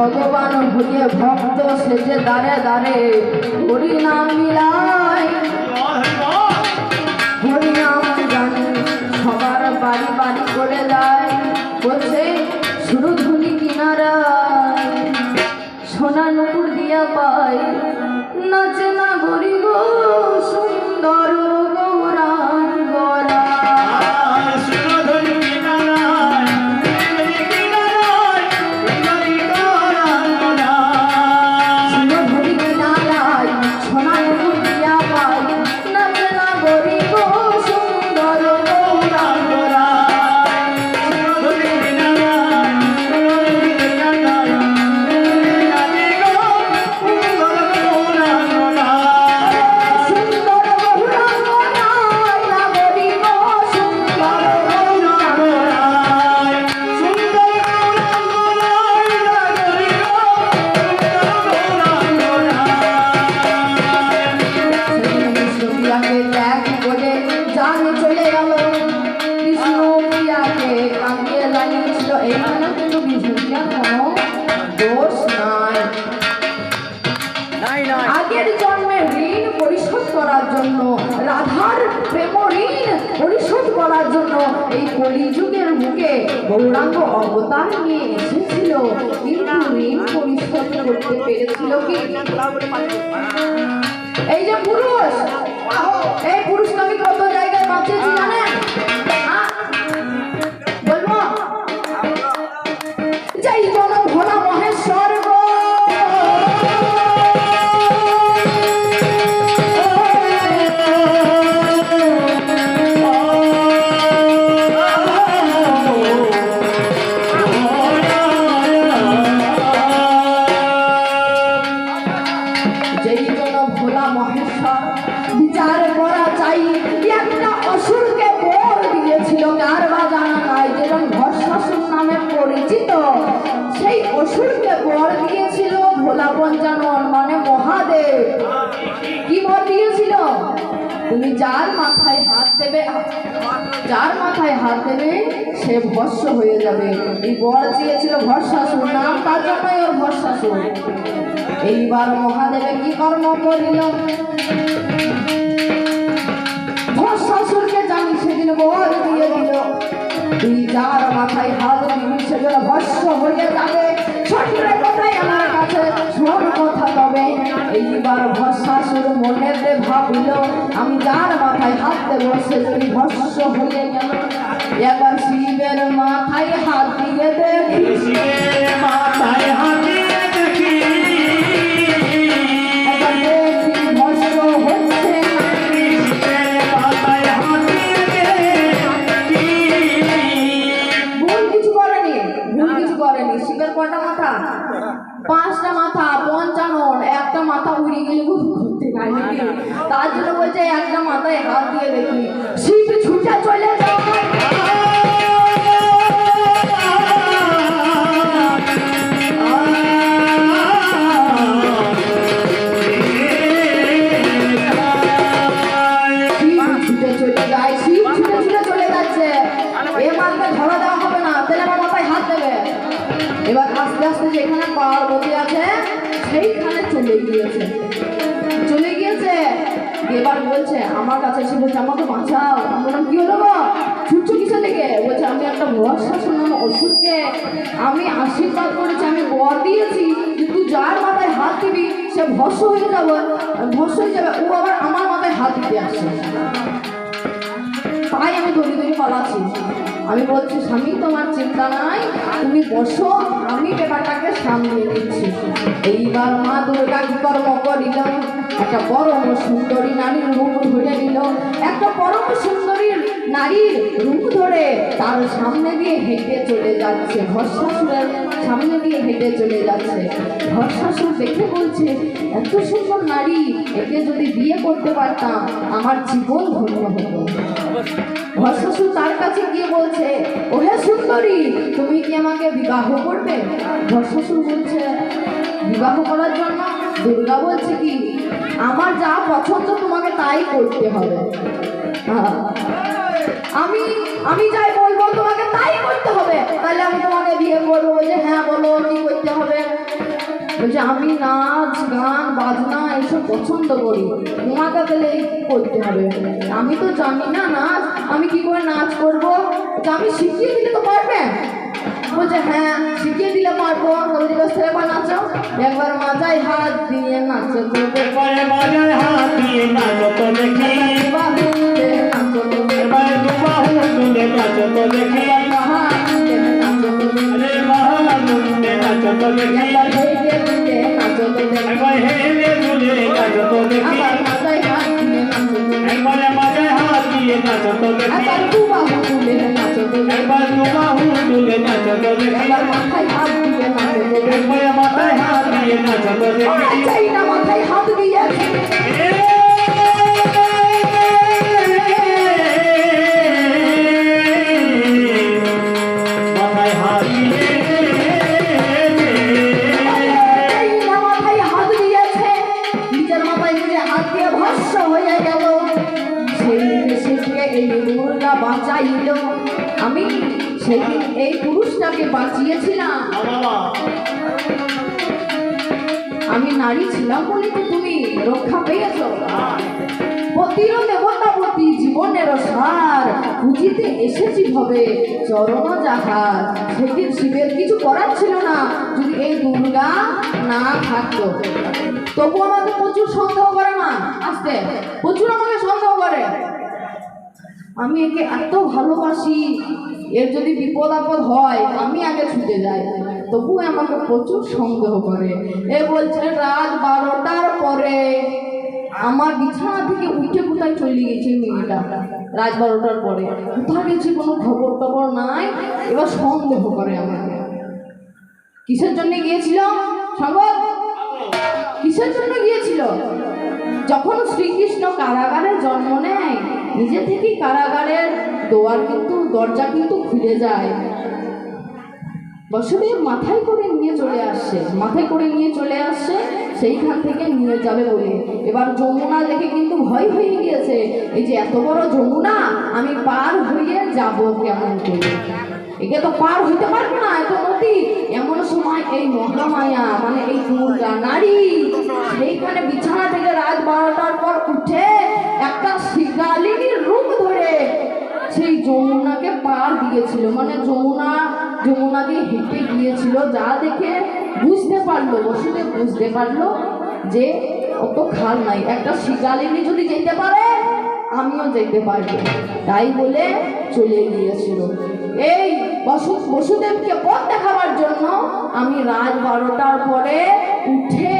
ভগবান ভুলে ভক্ত সেজে দাঁড়ে দাঁড়ে। হরি নাম মিলাই আগের ঋণ পরিশোধ করার জন্য ঋণ পরিশোধ করার জন্য এই গৌরাঙ্গ অবতার নিয়ে এসেছিল। কিন্তু ঋণ পরিশোধ করতে পেরেছিল কি? এই যে পুরুষ, এই পুরুষকে আমি কত জায়গায় বাঁচিয়েছি জানেন? পঞ্চানন মানে মহাদেব। কি বর দিয়েছিল? তুমি যার মাথায় হাত দেবে, যার মাথায় হাত দেবে, সে ভস্য হয়ে যাবে। এই বর দিয়েছিল ভস্মাসুর, নাম তার জন্যই ওর ভস্মাসুর। এইবার মহাদেবে কি কর্ম করিল? ভস্মাসুরকে জানি সেদিন বর দিয়ে দিল। তুই যার মাথায় হাত দিবি সেজন্য ভস্য হয়ে যাবে। এইবার ভস্মাসুর মনেতে ভাবিল, আমি যার মাথায় হাত বসে যদি ভস্য হয়ে গেল। এবার শিবের মাথায় হাত দিয়ে দেখি। এবার তার জন্য বলছে একদম মাথায় হাত দিয়ে দেখি শিব ছুটে চলে এবার বলছে, আমার কাছে এসে বলছে, আমাকে বাঁচাও আমি বললাম কি হলো ছুটছো কিসে থেকে, বলছে, আমি একটা ভরসা শুনলাম ওষুধকে আমি আশীর্বাদ করেছি, আমি বর দিয়েছি তুই যার মাথায় হাত দিবি, সে ভস্য হয়ে যাবে ভস্য হয়ে যাবে, ও আবার আমার মাথায় হাত দিতে আসছে তাই আমি দড়ি দড়ি পালাচ্ছি। আমি বলছি, স্বামী, তোমার চিন্তা নাই, তুমি বসো, আমি ব্যাপারটাকে সামনে নিচ্ছি। এইবার মা দুর্গা কর্ম করিল একটা পরম সুন্দরী নারীর রূপ ধরে নিল। একটা পরম সুন্দরী নারীর রূপ ধরে তার সামনে দিয়ে হেঁটে চলে যাচ্ছে। ভস্মাসুরের সামনে দিয়ে হেঁটে চলে যাচ্ছে। ভস্মাসুর দেখে বলছে, এত সুন্দর নারী একে যদি বিয়ে করতে পারতাম, আমার জীবন ধন্য হতো। ভস্মাসুর তার কাছে গিয়ে বলছে, ওহে সুন্দরী, তুমি কি আমাকে বিবাহ করবে? ভস্মাসুর বলছে, বিবাহ করার জন্য? দুর্গা বলছে কি, আমার যা পছন্দ তোমাকে তাই করতে হবে। আমি আমি যাই বলব, তোমাকে তাই করতে হবে। তাহলে আমি তোমাকে বিয়ে করব বলছে হ্যাঁ বলো, কি করতে হবে? বলছে আমি নাচ গান বাজনা এসব পছন্দ করি। তোমাকে তাহলে করতে হবে? আমি তো জানি না নাচ। আমি কি করে নাচ করব? আমি শিখিয়ে দিলে তো পারবে। বলছে হ্যাঁ শিখিয়ে দিলে পারব। বলছে বেশ একবার নাচো একবার মাথায় হাত দিয়ে নাচো তো এবারে বাজায় হাত দিয়ে নাচো তো দেখি। বাহু নাচো তো এবারে তুলে নাচো তো দেখি। হাত নাচো তো আরে মহানন্দে নাচো তো দেখি। একবার দিলে একবার হেলে দুলে নাচো তো দেখি আবার মাথায় হাত দিয়ে নাচো তো একবারে দেখি একবার দু বাহু তুলে নাচো তো একবার একবার একবারে না মাথায় সেই দিন এই পুরুষটাকে বাঁচিয়েছিলাম। আমি নারী ছিলাম বলে তো তুমি রক্ষা পেয়েছ। পতির দেবতাপতি জীবনের সার বুঝিতে এসেছি ভবে চরণ যাহার। সেদিন শিবের কিছু করার ছিল না। যদি এই দুর্গা না থাকতো, তবু আমাকে প্রচুর সন্দেহ করে না আসতে, প্রচুর আমাকে সন্দেহ করে। আমি একে এত ভালোবাসি। এর যদি বিপদ আপদ হয়, আমি আগে ছুটে যাই। তবু আমাকে প্রচুর সন্দেহ করে। এ বলছে, রাত বারোটার পরে আমার বিছানা থেকে উঠে কোথায় চলে গেছে মেয়েটা? রাত বারোটার পরে। কোথায় গেছে? কোনো খবর টবর নাই? এবার সন্দেহ করে আমাকে। কিসের জন্য গিয়েছিল? সঙ্গত কিসের জন্য গিয়েছিল? যখন শ্রীকৃষ্ণ কারাগারে জন্ম নেয়, নিজে থেকেই কারাগারের দোয়ার কিন্তু দরজা কিন্তু খুলে যায়। বসুদেব মাথায় করে নিয়ে চলে আসছে মাথায় করে নিয়ে চলে আসছে সেইখান থেকে নিয়ে যাবে বলে। এবার যমুনা দেখে কিন্তু ভয় হয়ে গিয়েছে। এই যে এত বড় যমুনা, আমি পার হয়ে যাব কেমন করে? একে তো পার হইতে পারব না, এত নদী। এমন সময় এই মহামায়া মানে এই দুর্গা নারী, সেইখানে বিছানা থেকে রাত বারোটার পর উঠে একটা শিকালিনীর রূপ ধরে সেই যমুনাকে পার দিয়েছিল মানে যমুনা যমুনা দিয়ে হেঁটে গিয়েছিল। যা দেখে বুঝতে পারল, বসুদেব বুঝতে পারল যে অত খাল নাই। একটা শিকালিনী যদি যেতে পারে, আমিও যেতে পারব। তাই বলে চলে গিয়েছিল। এই বসু, বসুদেবকে পথ দেখাবার জন্য আমি রাত বারোটার পরে উঠে